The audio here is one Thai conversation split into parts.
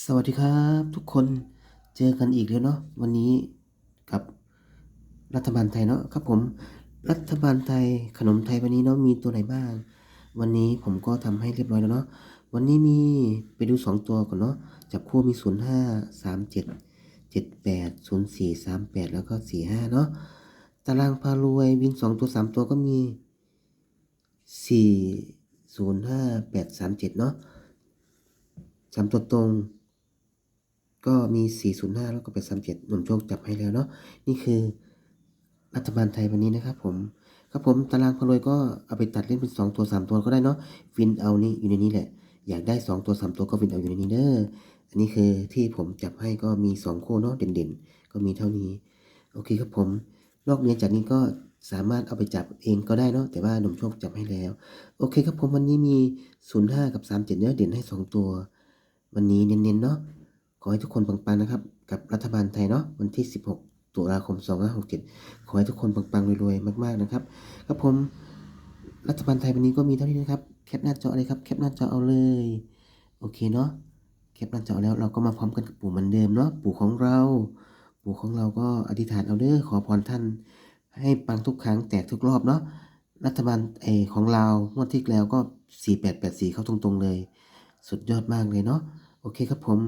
สวัสดีครับทุกคนเจอกันอีกแล้วเนาะวันนี้กับรัฐบาลไทยเนาะครับผมรัฐบาลไทยขนมไทยวันนี้เนาะมีตัวไหนบ้าง วันนี้ผมก็ทำให้เรียบร้อยแล้วเนาะวันนี้มีไปดูสองตัวก่อนเนาะจับคู่มีศูนย์ห้าสามเจ็ดเจ็ดแปดศูนย์สี่สามแปดแล้วก็สี่ห้าเนาะตารางพารวยวินสองตัวสามตัวก็มีสี่ศูนย์ห้าแปดสามเจ็ดเนาะสามตัวตรง ก็มี 405 แล้วก็ 837หนุ่มโชคจับให้แล้วเนาะ นี่คือรัฐบาลไทยวันนี้นะครับผม ครับผมตารางพลอยก็เอาไปตัดเล่นเป็น 2 ตัว 3 ตัวก็ได้เนาะ วินเอานี่อยู่ในนี้แหละ อยากได้ 2 ตัว 3 ตัวก็วินเอาอยู่ในนี้เด้อ อันนี้คือที่ผมจับให้ก็มี 2 คู่เนาะเด่นๆ ก็มีเท่านี้ โอเคครับผม นอกเหนือจากนี้ก็สามารถเอาไปจับเองก็ได้เนาะแต่ว่าหนุ่มโชคจับให้แล้ว โอเคครับผมวันนี้มี 05 กับ 37เนื้อเด่นให้ 2 ตัว วันนี้เน้นๆเนาะ ขอให้ทุกคนปังๆนะครับ กับรัฐบาลไทยเนาะวันที่ 16 ตุลาคม 2567 ขอให้ทุกคนปังๆรวยๆมากๆนะครับครับผมรัฐบาลไทยวันนี้ก็มีเท่านี้นะครับแคปหน้าจอเลยครับแคปหน้าจอเอาเลย โอเคเนาะแคปหน้าจอแล้วเราก็มาพร้อมกันกับปู่เหมือนเดิมเนาะปู่ของเรา ปู่ของเราก็อธิษฐานเอาเด้อขอพรท่าน ให้ปังทุกครั้งแตกทุกรอบเนาะรัฐบาลเออของเรางวดที่แล้วก็ 4884 เข้าตรงๆเลย สุดยอดมากเลยเนาะโอเคครับผม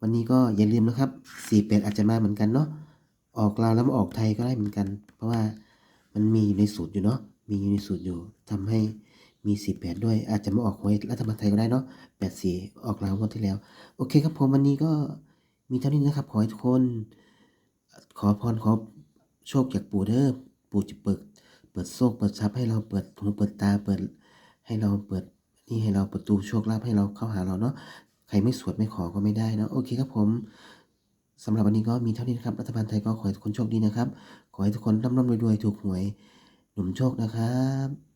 วันนี้ก็อย่าลืมนะครับ48อาจจะมาเหมือนกันเนาะออกลาวแล้วมาออกไทยก็ได้เหมือนกัน เพราะว่ามันมีอยู่ในสูตรอยู่เนาะมีอยู่ในสูตรอยู่ทำให้มี48ด้วย อาจจะมาออกหวยรัฐบาลไทยก็ได้เนาะ84ออกลาวงวดที่แล้ว โอเคครับผมวันนี้ก็มีเท่านี้นะครับขอให้ทุกคน ขอพรขอโชคจากปู่เด้อปู่จะเปิดเปิดโชคเปิดทรัพย์ให้เราเปิดหูเปิดตาเปิดให้เราเปิดนี่ให้เราประตูโชคลาภให้เราเข้าหาเราเนาะ ใครไม่สวดไม่ขอก็ไม่ได้นะโอเคครับผมสำหรับวันนี้ก็มีเท่านี้นะครับรัฐบาลไทยก็ขอให้ทุกคนโชคดีนะครับ ขอให้ทุกคนร่ำร่ำรวยๆถูกหวย หนุ่มโชคนะครับ